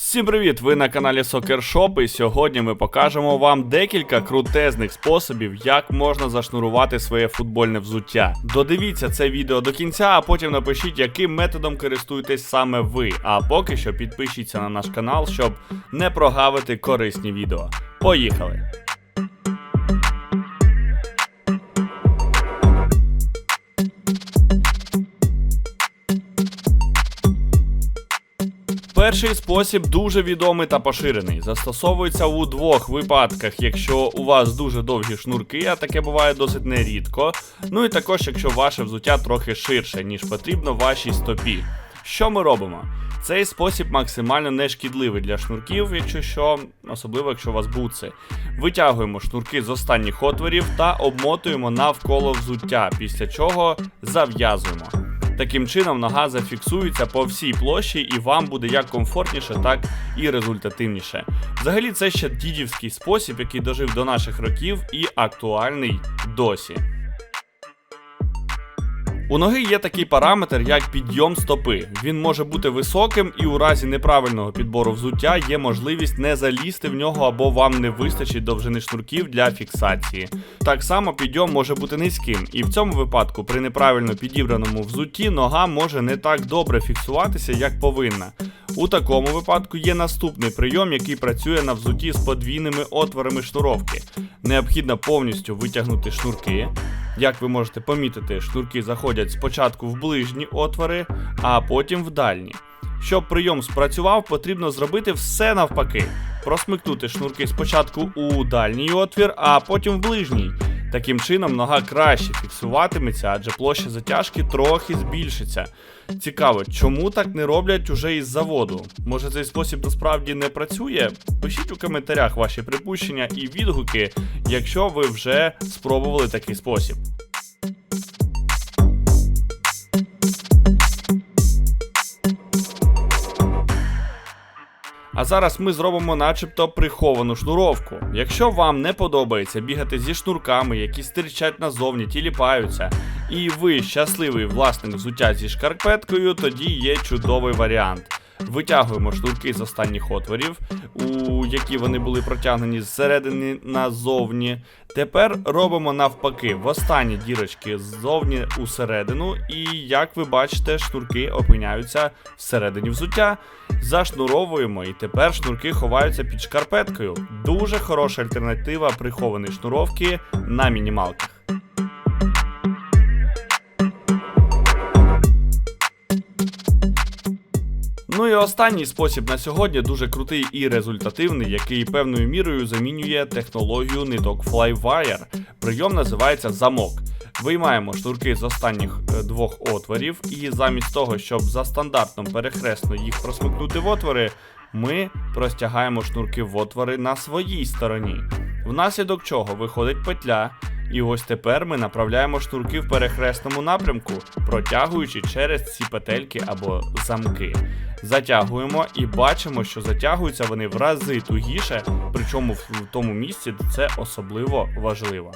Всім привіт! Ви на каналі Soccer Shop і сьогодні ми покажемо вам декілька крутезних способів, як можна зашнурувати своє футбольне взуття. Додивіться це відео до кінця, а потім напишіть, яким методом користуєтесь саме ви. А поки що підпишіться на наш канал, щоб не прогавити корисні відео. Поїхали! Перший спосіб дуже відомий та поширений. Застосовується у двох випадках, якщо у вас дуже довгі шнурки, а таке буває досить нерідко. Ну і також, якщо ваше взуття трохи ширше, ніж потрібно вашій стопі. Що ми робимо? Цей спосіб максимально нешкідливий для шнурків, якщо що, особливо якщо у вас бутси. Витягуємо шнурки з останніх отворів та обмотуємо навколо взуття, після чого зав'язуємо. Таким чином нога зафіксується по всій площі, і вам буде як комфортніше, так і результативніше. Взагалі, це ще дідівський спосіб, який дожив до наших років і актуальний досі. У ноги є такий параметр, як підйом стопи. Він може бути високим, і у разі неправильного підбору взуття є можливість не залізти в нього або вам не вистачить довжини шнурків для фіксації. Так само підйом може бути низьким, і в цьому випадку при неправильно підібраному взутті нога може не так добре фіксуватися, як повинна. У такому випадку є наступний прийом, який працює на взуті з подвійними отворами шнуровки. Необхідно повністю витягнути шнурки. Як ви можете помітити, шнурки заходять спочатку в ближні отвори, а потім в дальні. Щоб прийом спрацював, потрібно зробити все навпаки: просмикнути шнурки спочатку у дальній отвір, а потім в ближній. Таким чином нога краще фіксуватиметься, адже площа затяжки трохи збільшиться. Цікаво, чому так не роблять уже із заводу? Може цей спосіб насправді не працює? Пишіть у коментарях ваші припущення і відгуки, якщо ви вже спробували такий спосіб. А зараз ми зробимо начебто приховану шнуровку. Якщо вам не подобається бігати зі шнурками, які стирчать назовні, тіліпаються, і ви щасливий власник взуття зі шкарпеткою, тоді є чудовий варіант. Витягуємо шнурки з останніх отворів, у які вони були протягнені зсередини назовні. Тепер робимо навпаки в останні дірочки ззовні усередину, і як ви бачите, шнурки опиняються всередині взуття. Зашнуровуємо, і тепер шнурки ховаються під шкарпеткою. Дуже хороша альтернатива прихованої шнуровки на мінімалках. Ну і останній спосіб на сьогодні дуже крутий і результативний, який певною мірою замінює технологію ниток Flywire. Прийом називається замок. Виймаємо шнурки з останніх е, двох отворів, і замість того, щоб за стандартом перехресно їх просмикнути в отвори, ми простягаємо шнурки в отвори на своїй стороні. Внаслідок чого виходить петля, і ось тепер ми направляємо шнурки в перехресному напрямку, протягуючи через ці петельки або замки. Затягуємо і бачимо, що затягуються вони в рази тугіше, причому в тому місці, де це особливо важливо.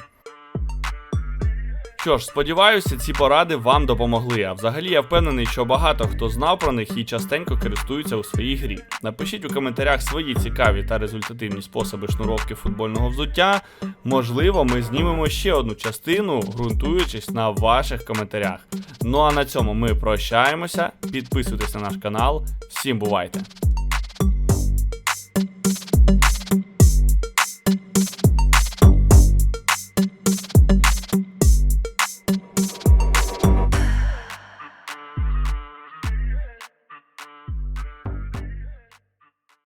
Що ж, сподіваюся, ці поради вам допомогли. А взагалі я впевнений, що багато хто знав про них і частенько користується у своїй грі. Напишіть у коментарях свої цікаві та результативні способи шнуровки футбольного взуття. Можливо, ми знімемо ще одну частину, ґрунтуючись на ваших коментарях. Ну а на цьому ми прощаємося. Підписуйтесь на наш канал. Всім бувайте!